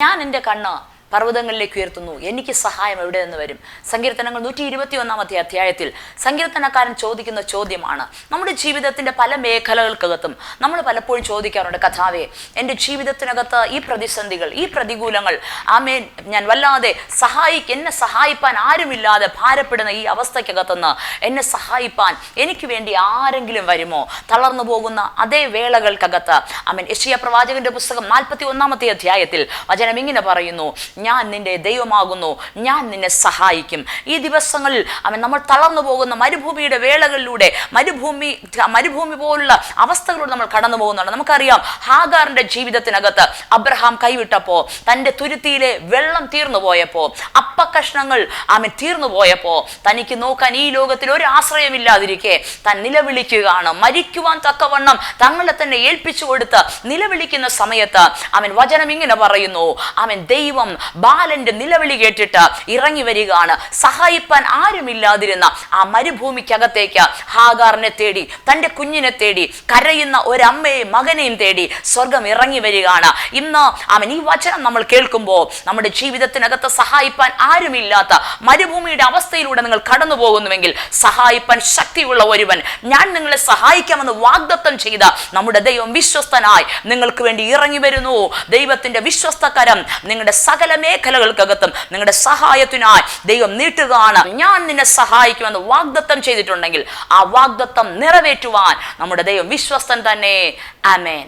ഞാൻ എന്റെ കണ്ണ് പർവതങ്ങളിലേക്ക് ഉയർത്തുന്നു. എനിക്ക് സഹായം എവിടെ നിന്ന് വരും? സങ്കീർത്തനങ്ങൾ നൂറ്റി ഇരുപത്തി ഒന്നാമത്തെ അധ്യായത്തിൽ സങ്കീർത്തനക്കാരൻ ചോദിക്കുന്ന ചോദ്യമാണ്. നമ്മുടെ ജീവിതത്തിന്റെ പല മേഖലകൾക്കകത്തും നമ്മൾ പലപ്പോഴും ചോദിക്കാറുണ്ട് കഥാവേ എന്റെ ജീവിതത്തിനകത്ത് ഈ പ്രതിസന്ധികൾ ഈ പ്രതികൂലങ്ങൾ ആമേൻ ഞാൻ വല്ലാതെ സഹായി എന്നെ സഹായിപ്പാൻ ആരുമില്ലാതെ ഭാരപ്പെടുന്ന ഈ അവസ്ഥയ്ക്കകത്തുനിന്ന് എന്നെ സഹായിപ്പാൻ എനിക്ക് വേണ്ടി ആരെങ്കിലും വരുമോ? തളർന്നു പോകുന്ന അതേ വേളകൾക്കകത്ത്. ആമേൻ. യശിയ പ്രവാചകന്റെ പുസ്തകം നാൽപ്പത്തി ഒന്നാമത്തെ അധ്യായത്തിൽ വചനം ഇങ്ങനെ പറയുന്നു ഞാൻ നിന്റെ ദൈവമാകുന്നു ഞാൻ നിന്നെ സഹായിക്കും. ഈ ദിവസങ്ങളിൽ അവൻ നമ്മൾ തളർന്നു പോകുന്ന മരുഭൂമിയുടെ വേളകളിലൂടെ മരുഭൂമി മരുഭൂമി പോലുള്ള അവസ്ഥകളിലൂടെ നമ്മൾ കടന്നു പോകുന്നുണ്ട്. നമുക്കറിയാം ഹാഗാറിന്റെ ജീവിതത്തിനകത്ത് അബ്രഹാം കൈവിട്ടപ്പോൾ തന്റെ തുരുത്തിയിലെ വെള്ളം തീർന്നു പോയപ്പോ അപ്പക്കഷ്ണങ്ങൾ അവൻ തീർന്നു പോയപ്പോ തനിക്ക് നോക്കാൻ ഈ ലോകത്തിൽ ഒരു ആശ്രയമില്ലാതിരിക്കെ താൻ നിലവിളിക്കുകയാണ്. മരിക്കുവാൻ തക്കവണ്ണം തങ്ങളെ തന്നെ ഏൽപ്പിച്ചു കൊടുത്ത് നിലവിളിക്കുന്ന സമയത്ത് അവൻ വചനം ഇങ്ങനെ പറയുന്നു അവൻ ദൈവം ബാലന്റെ നിലവിളി കേട്ടിട്ട് ഇറങ്ങി വരികയാണ്. സഹായിപ്പാൻ ആരുമില്ലാതിരുന്ന ആ മരുഭൂമിക്കകത്തേക്ക് ഹാഗാറിനെ തേടി തന്റെ കുഞ്ഞിനെ തേടി കരയുന്ന ഒരമ്മയെയും മകനെയും തേടി സ്വർഗം ഇറങ്ങി വരികയാണ്. ഇന്ന് അവൻ ഈ വചനം നമ്മൾ കേൾക്കുമ്പോൾ നമ്മുടെ ജീവിതത്തിനകത്ത് സഹായിപ്പാൻ ആരുമില്ലാത്ത മരുഭൂമിയുടെ അവസ്ഥയിലൂടെ നിങ്ങൾ കടന്നു പോകുന്നുവെങ്കിൽ സഹായിപ്പാൻ ശക്തിയുള്ള ഒരുവൻ ഞാൻ നിങ്ങളെ സഹായിക്കാമെന്ന് വാഗ്ദത്തം ചെയ്ത നമ്മുടെ ദൈവം വിശ്വസ്തനായി നിങ്ങൾക്ക് വേണ്ടി ഇറങ്ങി വരുന്നു. ദൈവത്തിന്റെ വിശ്വസ്തകരം നിങ്ങളുടെ സകല മേഖലകൾക്കകത്തും നിങ്ങളുടെ സഹായത്തിനായി ദൈവം നീട്ടുകയാണ്. ഞാൻ നിന്നെ സഹായിക്കുമെന്ന് വാഗ്ദത്തം ചെയ്തിട്ടുണ്ടെങ്കിൽ ആ വാഗ്ദത്തം നിറവേറ്റുവാൻ നമ്മുടെ ദൈവം വിശ്വസ്തൻ തന്നെ. ആമേൻ.